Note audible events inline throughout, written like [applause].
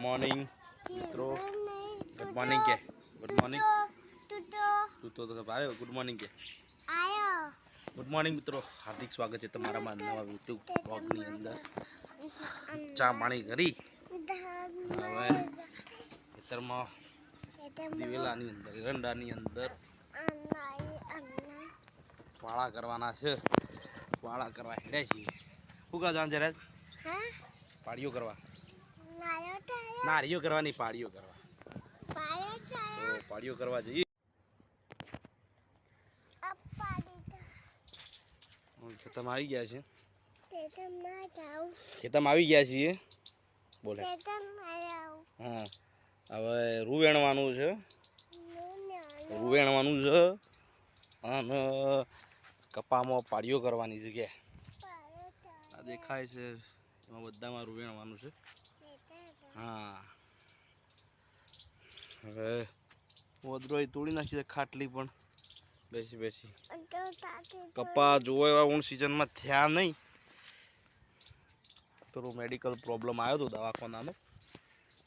Morning મિત્રો good morning કે good morning તું તો તો આવ્યો ગુડ મોર્નિંગ કે. ગુડ મોર્નિંગ મિત્રો. હાર્દિક સ્વાગત છે તમારા મારા નવા યુટ્યુબ બ્લોગની અંદર. ચા પાણી કરી. હવે ખેતરમાં દિવેલાની અંદર એરંડાની અંદર પાળા કરવાના છે. વાળા કરવા હેડ્યા છીએ. શું કહો જાણ પાડીઓ કરવા. નારીઓ કરવાની પાડીઓ કરવા તો પાડીઓ કરવા. જઈએ. ખેતરમાં આવી ગયા છે ખેતમ આવી ગયા છીએ. બોલે. હા. હવે રૂ વેણવાનું છે. રૂવેણવાનું. છે. અને કપામાં પાડીઓ કરવાની જગ્યાએ. આ દેખાય છે. એમાં બધામાં રૂ વેણવાનું છે. હા. હવે તોડી નાખી છે ખાટલી પણ. બેસી બેસી. કપા જોવો એવા ઊંડ સિઝનમાં થયા નહીં. થોડું મેડિકલ પ્રોબ્લેમ આવ્યો હતો દવાખાનાનો.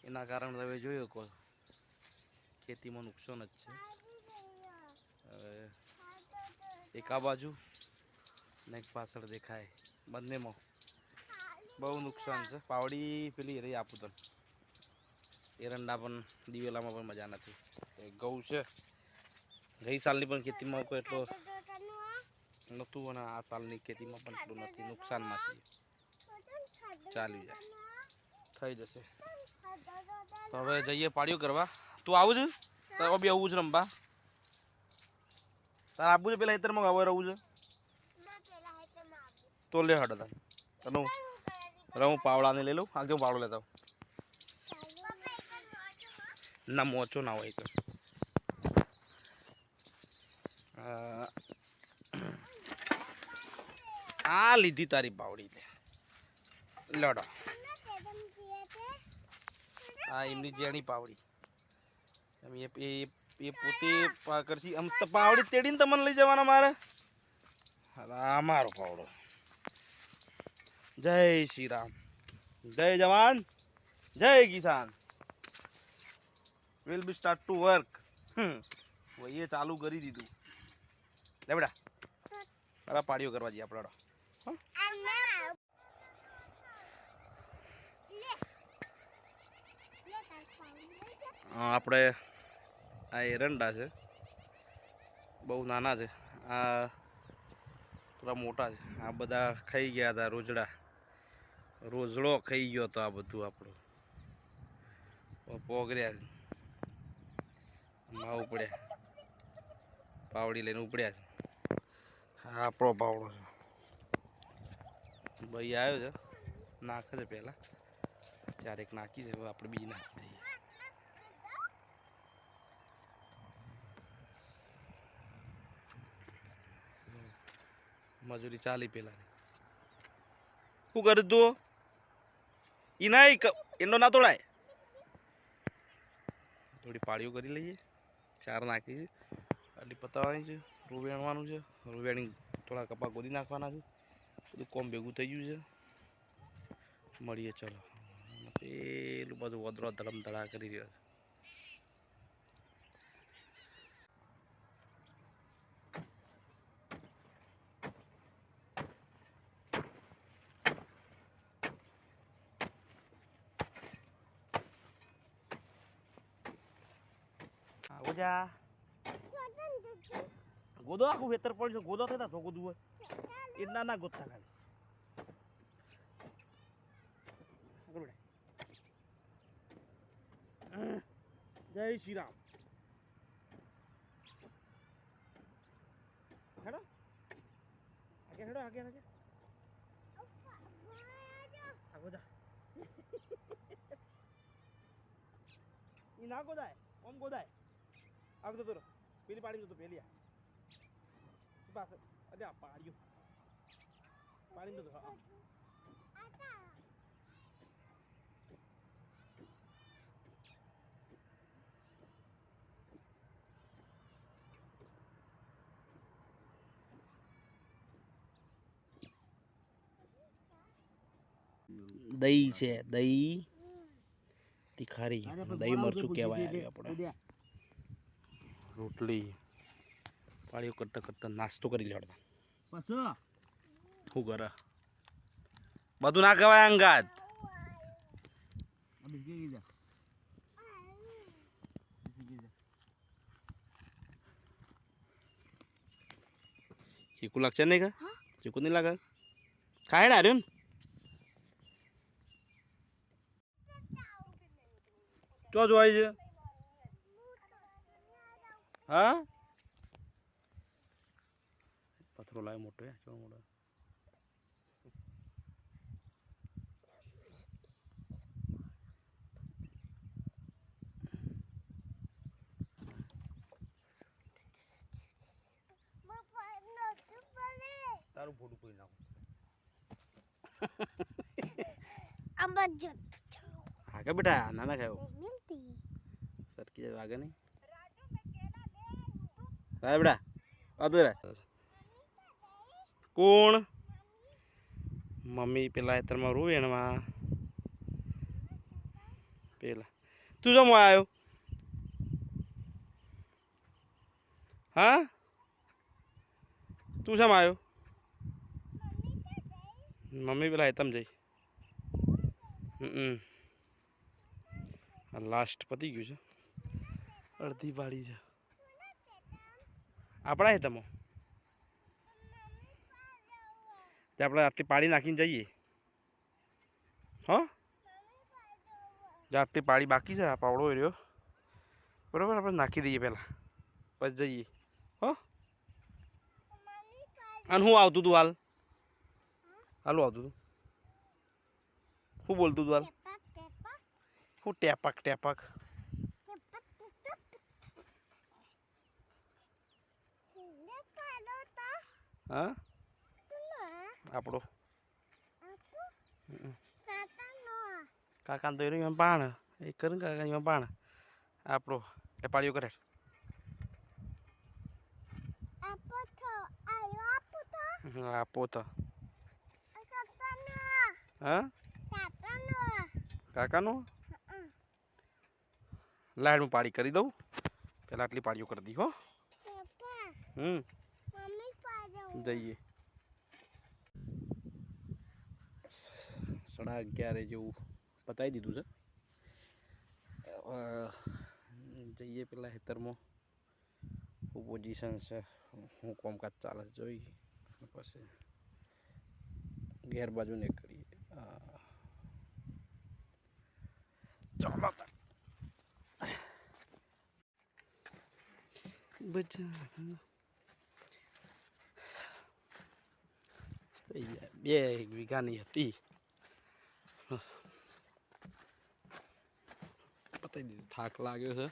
એના કારણે તમે જોયો કહો ખેતીમાં નુકસાન જ છે. હવે એક આ બાજુ ને એક પાછળ દેખાય. બંનેમાં. બહુ નુકસાન છે પાવડી પેલી રહી આપું તને. એરંડા પણ દિવેલામાં પણ મજા નથી. એ ઘઉં છે. ગઈ સાલની પણ ખેતીમાં કોઈ એટલો નહોતું અને આ સાલની ખેતીમાં પણ એટલું નથી. નુકસાનમાં છે ચાલી જાય. થઈ જશે. તો હવે જઈએ પાડ્યું કરવા. તું આવું છે? તારે બી આવું છે રમવા? તારે આપવું છે પેલા હેતરમાં હવે રહું છે? તો લે હટ તને તને હવે હું પાવડાને લઈ લઉં. આ જો પાવડો લેતા ના, મોચો ના હોય તો. આ લીધી તારી પાવડી લે. લડો. આ એમની જેણી પાવડી. એમ એ એ પોતે કરશી આમ પાવડી તેડીને તમને લઈ જવાના મારે. હા મારો પાવડો. જય શ્રી રામ. જય જવાન, જય કિસાન. Will be start to work એ ચાલુ કરી દીધું. લે બેટા હવે પાડીઓ કરવા જઈએ આપણે. આપણે આ એરંડા છે. બહુ નાના છે. આ થોડા મોટા છે. આ બધા ખાઈ ગયા હતા રોજડા. રોજડો ખાઈ ગયો હતો આ બધું આપણું. પોગર્યા માં ઉપડ્યા પાવડી લઈને ઉપડ્યા છે. હા, આપણો પાવડો છે. ભાઈ આવ્યો છે. નાખે છે પહેલાં. ચારેક નાખી છે. આપણે બીજી નાખી દઈએ. મજૂરી ચાલી પેલા શું કરું તું? ના એનો ના તોડાય. થોડી પાળીઓ કરી લઈએ. ચાર નાખી છે. આટલી પતાવવાની છે. રૂવેણવાનું છે. રૂવેણી થોડા કપા ગોદી નાખવાના છે. બધું કોમ ભેગું થઈ ગયું છે. મળીએ, ચલો. પેલું બધું વદરો ધડમ ધડા કરી રહ્યો છે. આવો જા ગોદો આખું વેતર પડ્યું છે ગોદો થતા તો ગોદું હોય એ ના ના ગોતતા ખાલી આગળ વળે. અહ, જય શ્રી રામ હેડો આગે હેડો આગે આગે આગો જા ઈ ના ગોદાય ઓમ ગોદાય આગ તો તોરો પેલી પાડી તો પેલી બસ અરે આ પાડ્યું પાડી તો હા. દહીં છે દહીં. તીખારી દહીં મરચું કહેવાય આપણે. રોટલી પાળીઓ કરતા કરતા નાસ્તો કરી લેવડતા પાછો. શું કરે? બધું ના કહેવાય અંગાત. ચીકુ લાગશે નહીં કા? ચીકુ નહીં લાગે? ખાય ને આર્યું ચો જોવાય છે? હા પથરો લાવે મોટો હે ચો મોટો તારું ફોટું કોઈ નાખો હા કે બેટા ના ના ખાયો સરકી જાય વાગે નહીં બેટા અધુર કોણ? મમ્મી પેલા એતરમાં રૂ એણમાં પેલા. તું જમવા આવ્યો? હા? તું શમ આવ્યો? મમ્મી પેલા હેતમ જઈ. લાસ્ટ પતી ગયું છે. અડધી પાડી છે. આપણા હેતમો તે આપણે આટલી પાડી નાખીને જઈએ. હા? આટલી પાડી બાકી છે આ પાવડો રહ્યો. બરાબર આપણે નાખી દઈએ પહેલાં. પછી જઈએ. હો? અને હું આવતું તું હાલ? હાલું આવતું તું. શું બોલતું તું હાલ? શું ટેપાક ટેપાક. હા? આપણો. કાકા તો એનું પાણ એ કરે કાકા એમાં પાણ આપણો. એટલે પાળીઓ કરે. આપો તો. હા? કાકાનો. લાઈટ હું પાડી કરી દઉં. પહેલાં આટલી પાડીઓ કરી દી હો. હમ. જઈએ. સાડા અગિયારે જેવું પતાવી દીધું છે. જઈએ પેલા હેતરમાં શું પોઝિશન છે. હું કામકાજ ચાલે જોઈ. પછી ઘેર બાજુ નીકળીએ. ચાલો. બજા થઈ જાય બે એક વીઘાની હતી પતાવી દીધું થાક લાગ્યો છે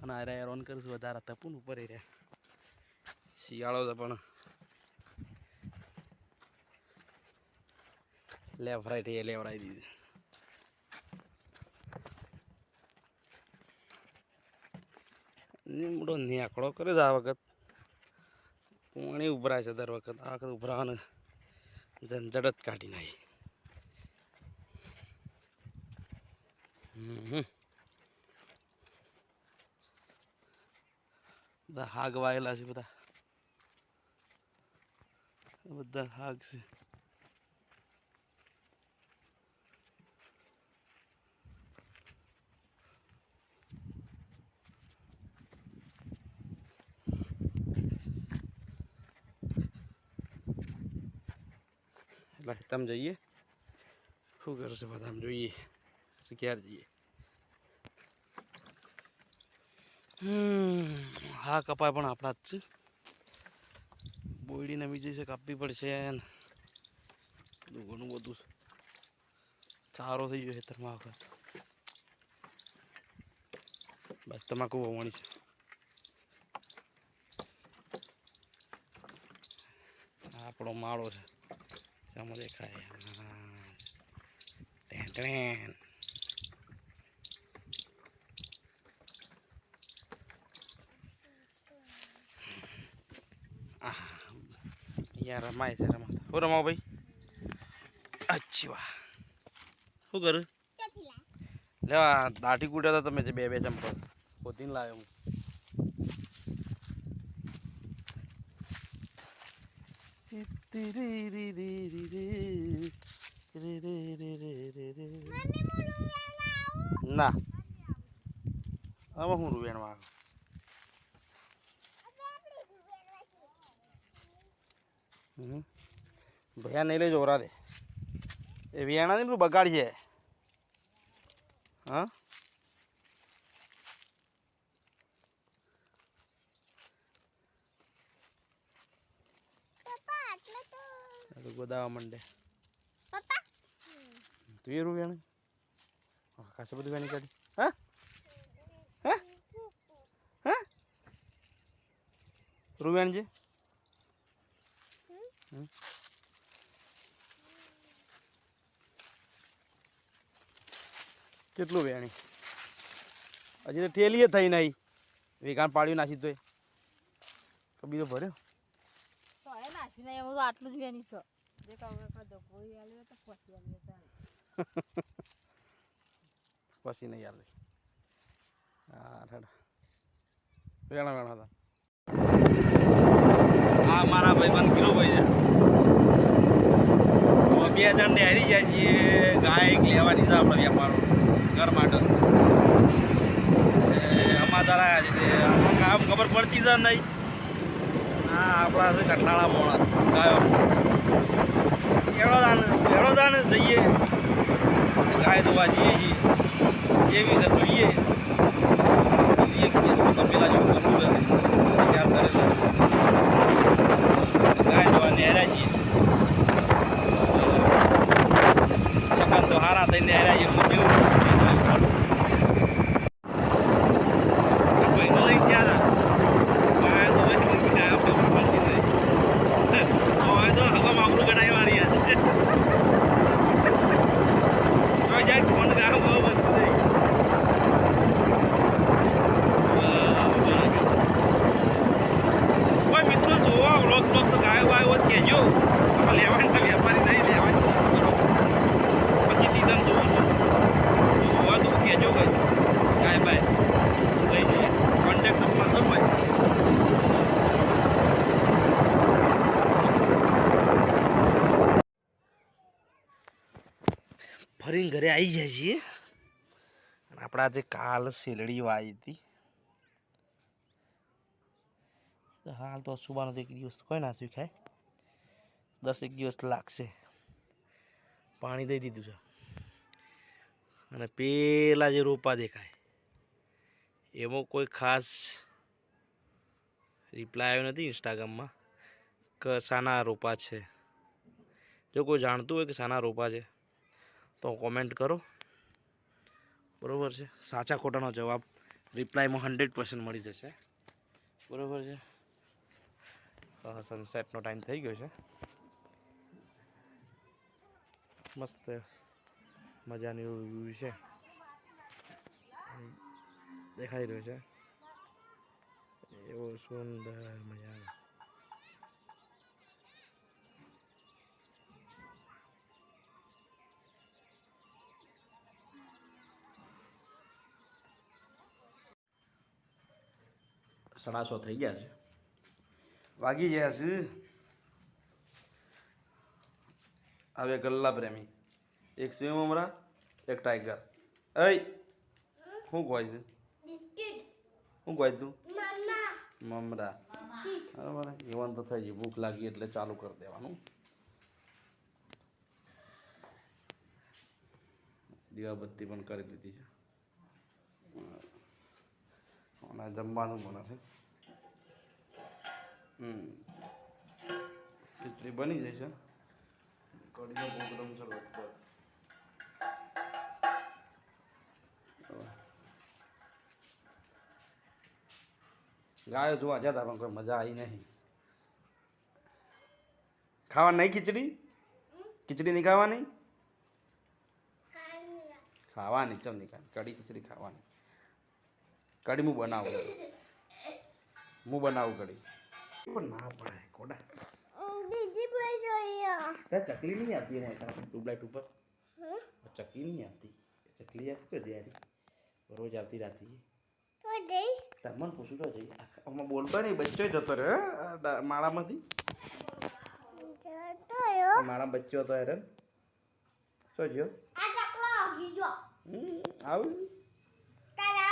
અને આ રહ્યા રોન કરીશ વધારે તપુન ઉપર એ રહ્યા શિયાળો છે પણ લેવરાઈ એ લેવડાવી દીધી નીમડો નેકડો કર્યો છે આ વખત પાણી ઉભરાય છે દર વખત? આ વખત ઉભરાવાનું ઝંઝટ જ કાઢી નાખી. બધા હાગ વાયેલા છે બધા. બધા હાગ છે. એટલે જઈએ શું કરશે બધા જોઈએ પછી ક્યારે જઈએ હા કપાય પણ આપણા જ છે બોયડી નમી જઈ છે કાપવી પડશે ઘણું બધું સારો થઈ ગયો ખેતરમાં વખત બસ તમાકુ વવાણી છે આપણો માળો છે આમાં દેખાય. Ten ten. અહીંયા રમાય છે રમાતા હું રમાવ ભાઈ અચ્છી વાહ શું કરું લેવા દાઢી કૂટ્યા હતા તમે જે બે બે ચંપલ પોતીને લાવ્યો હું ના. હવે હું રૂવેણમાં ભૈયા નહીં લેજો જોરા દે એ વિયાણા ને બધું બગાડીએ હા આ તો ગોદાવા મંડે. તું એ રૂવિયાણી ખાસે બધું વેણી કાઢી. હા? હા? હા? રૂવિયાણી છે હમ. કેટલું વેણી? હજી તો ઠેલીએ થઈ નહીં. વેગાન પાડ્યું નાસી તોય. તો બીજો ભર્યો? તો આટલું જ વેણી છે. [laughs] પછી નહીં આવે હા વેણા વેણા હતા. આ મારા ભાઈબંધ કિરોભાઈ છે. અમે બે જણ ને હારી જાય છીએ. ગાય એક લેવાની છે આપણે વેપારો. ઘર માટે. અમારા તારા છે કામ ખબર પડતી છે નહીં. હા, આપણા છે કટલાળા મોણા ગાયો. એડો દાન એડો દાન જઈએ. ગાય ધોવા જઈએ છીએ. એવી રીતે જોઈએ. જોઈએ કે તપેલા જેવું કરવું છે તૈયાર કરેલું ગાય ધોવા નેહરા છીએ ચકન તો હારા થઈને નેહરા છીએ હું કેવું ભાઈને લઈ ગયા હતા ગાય તો પછી મૂકી ગાય આપણે મળતી નહીં હવે તો હવા મામલું કઢાઈ મારી છે તો જાય ફોન ગાવ બહુ બધું નહીં કોઈ મિત્રો જોવા વ્લોગ બ્લોગ તો ગાયો વાયો હોત કહેજો આપણે લેવાની તો વેપારી નહીં લેવાની તો કરો પછી સીઝન જોવું છું જોવા તો કહેજો ભાઈ ગાય ભાઈ લઈ જઈએ કોન્ટેક્ટ નંબર તો ભાઈ ફરીને ઘરે આવી જાય છીએ. અને આપણે આજે કાલ શેલડી વાઈ હતી. હાલ તો સુબાનો એક દિવસ કોઈ ના થયું ખાય. દસ એક દિવસ લાગશે. પાણી દઈ દીધું છે. અને પેલા જે રોપા દેખાય, એમાં કોઈ ખાસ રિપ્લાય આવ્યો નથી ઇન્સ્ટાગ્રામમાં કે શાના રોપા છે. જો કોઈ જાણતું હોય કે શાના રોપા છે, તો કોમેન્ટ કરો. બરાબર છે? સાચા ખોટાનો જવાબ રિપ્લાયમાં હંડ્રેડ પર્સન્ટ મળી જશે. બરાબર છે? સનસેટનો ટાઈમ થઈ ગયો છે. મસ્ત મજાની એવું વ્યૂ છે. દેખાઈ રહ્યો છે. એવો સુંદર મજાનો સડાસો થઈ ગયા છે. વાગી ગયા છે. હવે ગલ્લા પ્રેમી. એક સ્વિમ મમરા એક ટાઈગર અય શું કહે છે શું કહે તું? મમરા. બરાબર. એવન તો થઈ ગયું. ભૂખ લાગી એટલે ચાલુ કરી દેવાનું. દીવાબત્તી પણ કરી લીધી છે. અને જમવાનું બને છે. ખીચડી બની જાય છે કઢીનો પ્રોગ્રામ છે લગભગ ગાયો જોવા જતા પણ કોઈ મજા આવી નહીં. ખાવા નહીં ખીચડી? ખીચડી નહીં ખાવાની? ખાવાની ચમ નહીં ખાવાની. કઢી ખીચડી ખાવાની. કઢી હું બનાવું? હું બનાવું કઢી? પણ ના પડે કોડા ત્યાં ચકલી નહીં આવતી ને ટ્યુબલાઇટ ઉપર. ચકલી નહીં આવતી. ચકલી આવતી તો યાર રોજ આવતી રાતી તો જઈ. તમને પૂછું તો જઈ. આમાં બોલતો નહીં બચ્ચો જતો હે, માળામાંથી મારા બચ્ચો હતો હેરન. શું જો આ ચકલો આવી જો આવું? તારે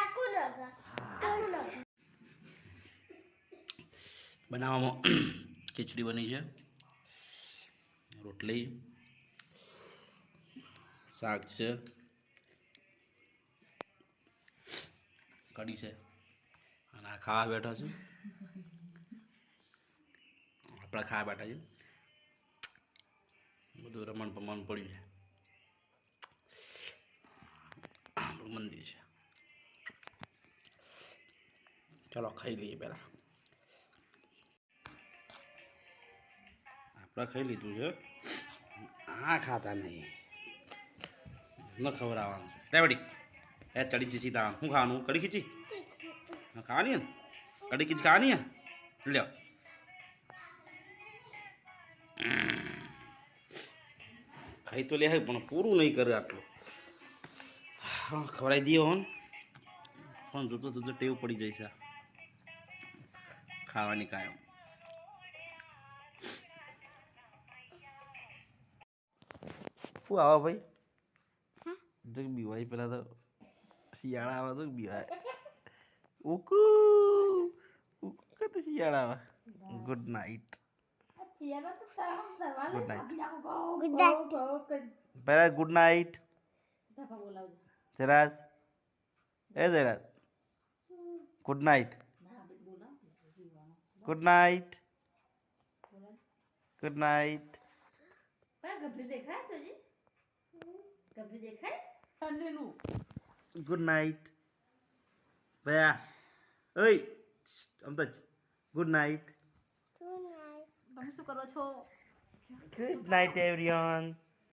બનાવવામાં ખીચડી બની છે. રોટલી, શાક છે. કઢી છે. અને આ ખાવા બેઠા છે. આપણા ખાવા બેઠા છે. બધું રમણ પમણ પડ્યું છે આપણું મંદિર છે. ચાલો ખાઈ લઈએ પહેલાં. આપણે ખાઈ લીધું છે. આ ખાતા નહીં. ન ખવડાવવાનું. રે બડી એ ચડી ખીચી તા શું ખાવાનું? કડી ખીચી? હા, ખાવાની ને કડી ખીચી ખાવાની હે લ્યો. ખાઈ તો લે હે પણ પૂરું નહીં કરે આટલું. હા, ખવડાવી દઈએ હોન પણ જોતો જોતો ટેવ પડી જાય છે ખાવાની કાયમ. શું આવો ભાઈ જો બીવાય પેલા તો શિયાળા આવે તો બીવાય ઉકુ ઉકુ કે તો શિયાળા આવે ગુડ નાઇટ ગુડ નાઇટ પહેલા ગુડ નાઇટ જરાજ એ જરાજ good night good night good night good night ભયા. ઓય આમ તો ગુડ નાઇટ તમે શું કરો છો? Good night everyone